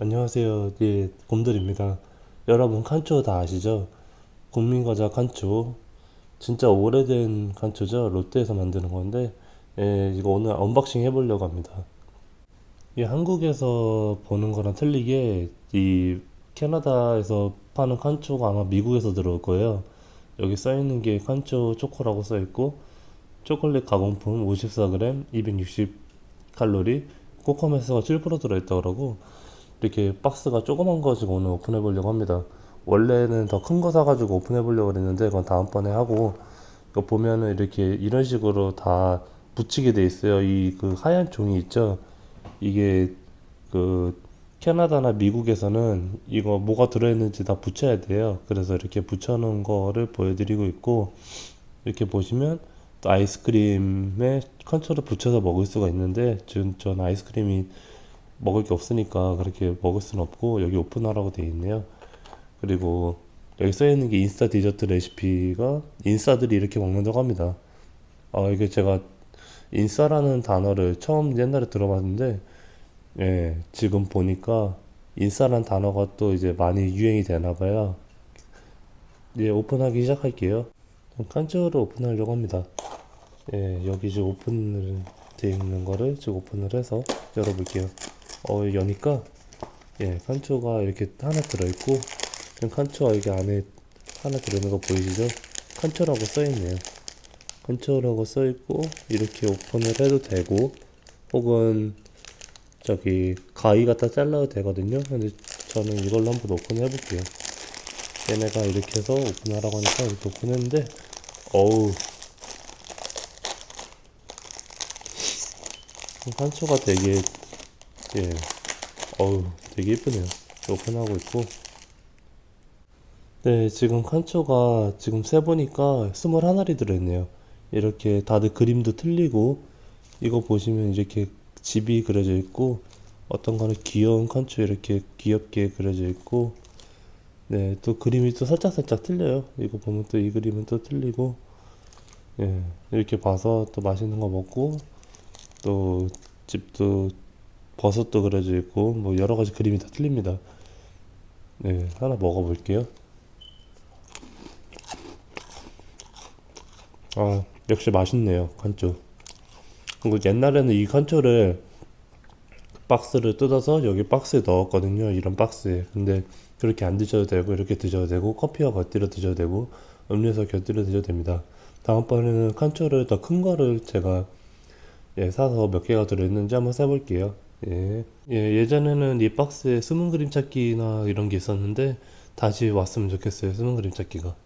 안녕하세요. 예, 곰돌입니다. 여러분, 칸초 다 아시죠? 국민과자 칸초. 진짜 오래된 칸초죠? 롯데에서 만드는 건데, 예, 이거 오늘 언박싱 해보려고 합니다. 이 한국에서 보는 거랑 틀리게, 이 캐나다에서 파는 칸초가 아마 미국에서 들어올 거예요. 여기 써있는 게 칸초 초코라고 써있고, 초콜릿 가공품 54g, 260칼로리, 코코메스가 7% 들어있다 그러고, 이렇게 박스가 조그만 거 지고 오늘 오픈해 보려고 합니다. 원래는 더 큰 거 사가지고 오픈해 보려고 그랬는데 그건 다음번에 하고 이거 보면은 이렇게 이런 식으로 다 붙이게 돼 있어요. 이 그 하얀 종이 있죠. 이게 그 캐나다나 미국에서는 이거 뭐가 들어있는지 다 붙여야 돼요. 그래서 이렇게 붙여놓은 거를 보여드리고 있고 이렇게 보시면 또 아이스크림에 컨초를 붙여서 먹을 수가 있는데 전, 전 아이스크림이 먹을 게 없으니까 그렇게 먹을 수는 없고 여기 오픈하라고 돼 있네요. 그리고 여기 써 있는 게 인스타 디저트 레시피가 인싸들이 이렇게 먹는다고 합니다. 아 이게 제가 인싸라는 단어를 처음 옛날에 들어봤는데 예 지금 보니까 인싸란 단어가 또 이제 많이 유행이 되나 봐요. 이제 오픈하기 시작할게요. 칸츠를 오픈하려고 합니다. 예 여기 지금 오픈을 돼 있는 거를 지금 오픈을 해서 열어볼게요. 어 여니까 예 칸초가 이렇게 하나 들어있고 지금 칸초가 이게 안에 하나 들어있는 거 보이시죠? 칸초라고 써있네요. 칸초라고 써있고 이렇게 오픈을 해도 되고 혹은 저기 가위 갖다 잘라도 되거든요. 근데 저는 이걸로 한번 오픈해 볼게요. 얘네가 이렇게 해서 오픈하라고 하니까 이렇게 오픈했는데 어우 칸초가 되게 예 어우 되게 예쁘네요. 오픈하고 있고 네, 지금 칸초가 지금 세보니까 21알이 들어있네요. 이렇게 다들 그림도 틀리고, 이거 보시면 이렇게 집이 그려져 있고, 어떤 거는 귀여운 칸초 이렇게 귀엽게 그려져 있고, 네, 또 그림이 또 살짝살짝 틀려요. 이거 보면 또 이 그림은 또 틀리고, 예, 이렇게 봐서 또 맛있는 거 먹고, 또 집도 버섯도 그려져 있고, 뭐 여러 가지 그림이 다 틀립니다. 네, 하나 먹어볼게요. 아, 역시 맛있네요, 칸초. 그리고 옛날에는 이 칸초를 박스를 뜯어서 여기 박스에 넣었거든요. 이런 박스에. 근데 그렇게 안 드셔도 되고, 이렇게 드셔도 되고, 커피와 곁들여 드셔도 되고, 음료수 곁들여 드셔도 됩니다. 다음번에는 칸초를 더 큰 거를 제가 예, 사서 몇 개가 들어있는지 한번 세볼게요. 예. 예, 예전에는 이 박스에 숨은 그림 찾기나 이런 게 있었는데, 다시 왔으면 좋겠어요, 숨은 그림 찾기가.